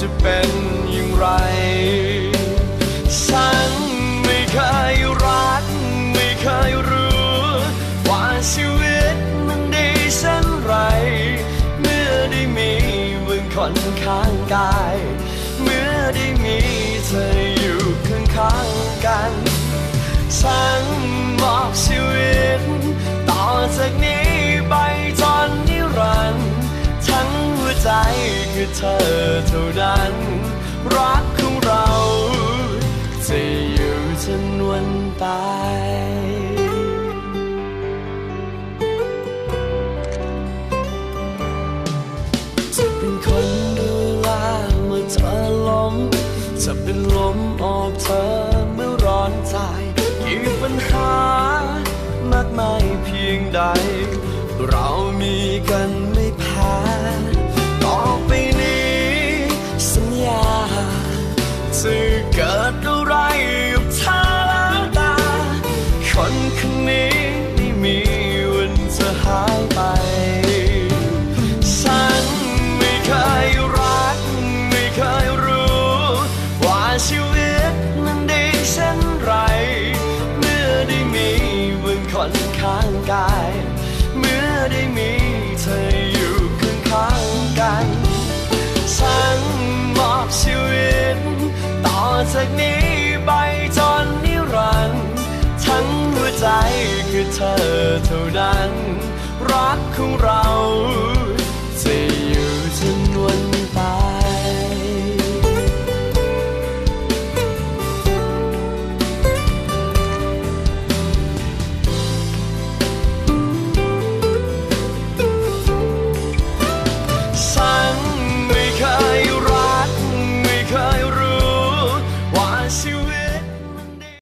จะเป็นอย่างไร ฉันไม่เคยรัก ไม่เคยรู้ ว่าชีวิตมันดีเช่นไร เมื่อได้มีมึงคนข้างกาย คือเธอเท่านั้น รักของเรา จะอยู่จนวันตายจะเป็นคนดูแลเมื่อเธอล้มจะเป็นลมออกเธอเมื่อร้อนใจกี่ปัญหามากมายเพียงใด เรามีกัน จะเกิดอะไรกับเธอแล้วตาคนคนนี้ไม่มีวันจะหายไป ฉันไม่เคยรัก ไม่เคยรู้ ว่าชีวิตนั้นดีเช่นไร เมื่อได้มีมึงคนข้างกาย จากนี้ไปจนนิรันดร์ทั้งหัวใจคือเธอเท่านั้น